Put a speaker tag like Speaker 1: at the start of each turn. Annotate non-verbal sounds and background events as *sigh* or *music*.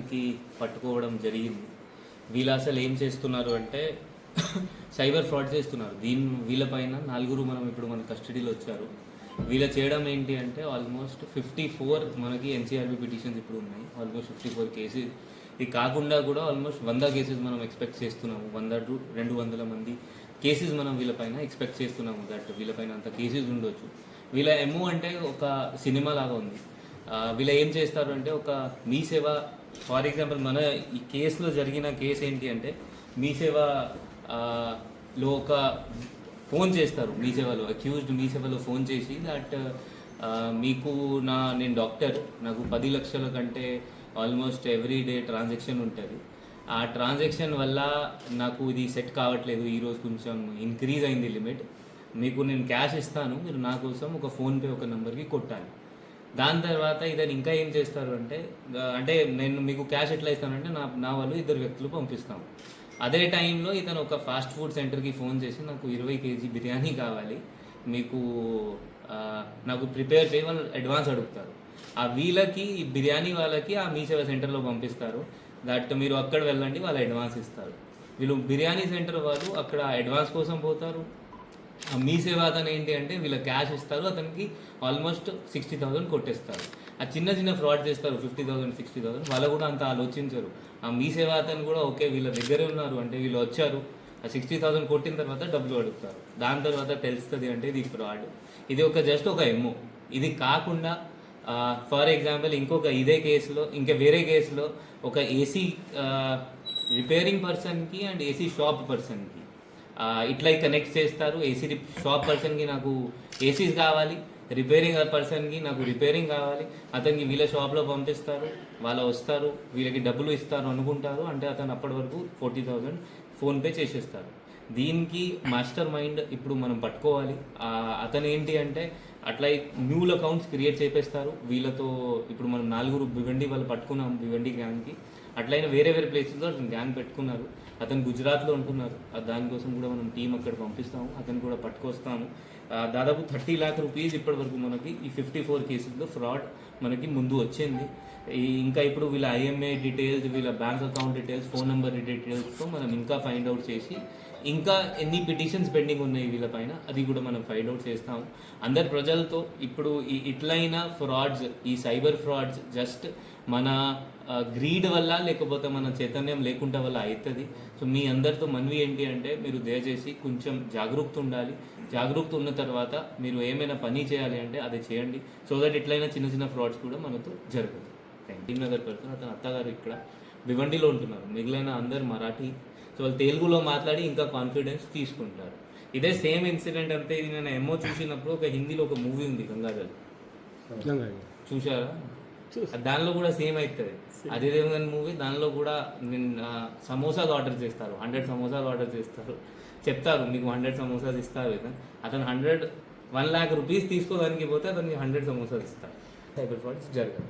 Speaker 1: కి పట్టుకోవడం జరిగింది. వీళ్ళు అసలు ఏం చేస్తున్నారు అంటే *coughs* సైబర్ ఫ్రాడ్ చేస్తున్నారు. దీని వీళ్ళపైన నలుగురు మనం ఇప్పుడు మన కస్టడీలో వచ్చారు. వీళ్ళ చేయడం ఏంటి అంటే ఆల్మోస్ట్ ఫిఫ్టీ ఫోర్ మనకి ఎన్సీఆర్బి పిటిషన్స్ ఇప్పుడు ఉన్నాయి. Almost fifty four cases. ఇది కాకుండా కూడా ఆల్మోస్ట్ వంద కేసెస్ మనం ఎక్స్పెక్ట్ చేస్తున్నాము. వంద టు రెండు వందల మంది కేసెస్ మనం వీళ్ళపైన ఎక్స్పెక్ట్ చేస్తున్నాము. దట్ వీళ్ళపైన అంత కేసెస్ ఉండొచ్చు. వీళ్ళ ఎమో అంటే ఒక సినిమా లాగా ఉంది. వీళ్ళు ఏం చేస్తారు అంటే ఒక మీ సేవ ఫర్ ఎగ్జాంపుల్ మన ఈ కేసులో జరిగిన కేసు ఏంటి అంటే మీ సేవలో ఒక ఫోన్ చేస్తారు మీ సేవలో అక్యూజ్డ్ మీ సేవలో ఫోన్ చేసి దట్ మీకు నా నేను డాక్టర్ నాకు పది లక్షల కంటే ఆల్మోస్ట్ ఎవ్రీ డే ట్రాన్సాక్షన్ ఉంటుంది. ఆ ట్రాన్సాక్షన్ వల్ల నాకు ఇది సెట్ కావట్లేదు ఈరోజు కొంచెం ఇంక్రీజ్ అయింది లిమిట్ మీకు నేను క్యాష్ ఇస్తాను మీరు నా కోసం ఒక ఫోన్పే ఒక నెంబర్కి కొట్టాలి. దాని తర్వాత ఇతను ఇంకా ఏం చేస్తారు అంటే అంటే నేను మీకు క్యాష్ ఎట్లా ఇస్తానంటే నా నా వాళ్ళు ఇద్దరు వ్యక్తులు పంపిస్తాం అదే టైంలో ఇతను ఒక ఫాస్ట్ ఫుడ్ సెంటర్కి ఫోన్ చేసి నాకు ఇరవై కేజీ బిర్యానీ కావాలి మీకు నాకు ప్రిపేర్ చేయి వాళ్ళు అడ్వాన్స్ అడుగుతారు. ఆ వీళ్ళకి బిర్యానీ వాళ్ళకి ఆ మీ సేవ సెంటర్లో పంపిస్తారు. దట్ మీరు అక్కడ వెళ్ళండి వాళ్ళు అడ్వాన్స్ ఇస్తారు. వీళ్ళు బిర్యానీ సెంటర్ వాళ్ళు అక్కడ అడ్వాన్స్ కోసం పోతారు. మీ సేవ అతను ఏంటి అంటే వీళ్ళ క్యాష్ ఇస్తారు అతనికి ఆల్మోస్ట్ సిక్స్టీ థౌసండ్ కొట్టేస్తారు. ఆ చిన్న చిన్న ఫ్రాడ్ చేస్తారు ఫిఫ్టీ థౌసండ్ సిక్స్టీ థౌసండ్ వాళ్ళు కూడా అంత ఆలోచించరు. ఆ మీ సేవ అతను కూడా ఓకే వీళ్ళ దగ్గరే ఉన్నారు అంటే వీళ్ళు వచ్చారు. ఆ సిక్స్టీ థౌసండ్ కొట్టిన తర్వాత డబ్బులు అడుగుతారు. దాని తర్వాత తెలుస్తుంది అంటే ఇది ఫ్రాడ్ ఇది ఒక జస్ట్ ఒక ఎమ్ము ఇది కాకుండా ఫర్ ఎగ్జాంపుల్ ఇంకొక ఇదే కేసులో ఇంకా వేరే కేసులో ఒక ఏసీ రిపేరింగ్ పర్సన్కి అండ్ ఏసీ షాప్ పర్సన్కి ఇట్లా కనెక్ట్ చేస్తారు. ఏసీ షాప్ పర్సన్కి నాకు ఏసీస్ కావాలి. రిపేరింగ్ పర్సన్కి నాకు రిపేరింగ్ కావాలి. అతనికి వీళ్ళ షాప్లో పంపిస్తారు. వాళ్ళు వస్తారు. వీళ్ళకి డబ్బులు ఇస్తారు అనుకుంటారు. అంటే అతను అప్పటి వరకు ఫోర్టీ థౌజండ్ ఫోన్పే చేసేస్తారు. దీనికి మాస్టర్ మైండ్ ఇప్పుడు మనం పట్టుకోవాలి. అతను ఏంటి అంటే అట్లా న్యూల్ అకౌంట్స్ క్రియేట్ చేపేస్తారు. వీళ్ళతో ఇప్పుడు మనం నాలుగురు భివండి వాళ్ళు పట్టుకున్నాం. భివండి గ్యాంగ్కి అట్లయినా వేరే వేరే ప్లేసెస్లో గ్యాంగ్ పెట్టుకున్నారు. అతను గుజరాత్లో ఉంటున్నారు. దానికోసం కూడా మనం టీం అక్కడ పంపిస్తాము. అతను కూడా పట్టుకొస్తాము. దాదాపు థర్టీ ల్యాక్ రూపీస్ ఇప్పటి వరకు మనకి ఈ ఫిఫ్టీ ఫోర్ కేసెస్లో ఫ్రాడ్ మనకి ముందు వచ్చింది. ఇంకా ఇప్పుడు వీళ్ళ ఐఎంఏ డీటెయిల్స్ వీళ్ళ bank account details phone number డీటెయిల్స్తో మనం ఇంకా ఫైండ్ అవుట్ చేసి ఇంకా ఎన్ని పిటిషన్స్ పెండింగ్ ఉన్నాయి వీళ్ళపైన అది కూడా మనం ఫైండ్ అవుట్ చేస్తాము. అందరు ప్రజలతో ఇప్పుడు ఈ ఇట్లైన ఫ్రాడ్స్ ఈ సైబర్ ఫ్రాడ్స్ జస్ట్ మన గ్రీడ్ వల్ల లేకపోతే మన చైతన్యం లేకుండా వల్ల అవుతుంది సో మీ అందరితో మనవి ఏంటి అంటే మీరు దయచేసి కొంచెం జాగరూకత ఉండాలి. జాగరూకత ఉన్న తర్వాత మీరు ఏమైనా పని చేయాలి అంటే అది చేయండి. సో దట్ ఇట్లయినా చిన్న చిన్న ఫ్రాడ్స్ కూడా మనతో జరగదు థ్యాంక్ నగర్ పర్సన్ అతను అత్తగారు ఇక్కడ. భివండిలో ఉంటున్నారు. మిగిలిన అందరు మరాఠీ సో వాళ్ళు తెలుగులో మాట్లాడి ఇంకా కాన్ఫిడెన్స్ తీసుకుంటారు. ఇదే సేమ్ ఇన్సిడెంట్ అంతే ఇది నేను ఎమ్మో చూసినప్పుడు ఒక హిందీలో ఒక మూవీ ఉంది గంగాధర్. చూసారా దానిలో కూడా సేమ్ అవుతుంది అదే దేవగన్ మూవీ దానిలో కూడా నేను సమోసాలు ఆర్డర్ చేస్తారు. హండ్రెడ్ సమోసాలు ఆర్డర్ చేస్తారు. చెప్తారు మీకు హండ్రెడ్ సమోసాలు ఇస్తారు కదా అతను హండ్రెడ్ వన్ ల్యాక్ రూపీస్ తీసుకోవడానికి పోతే అతనికి హండ్రెడ్ సమోసాలు ఇస్తారు సైబర్ ఫ్రాడ్స్ జరగదు.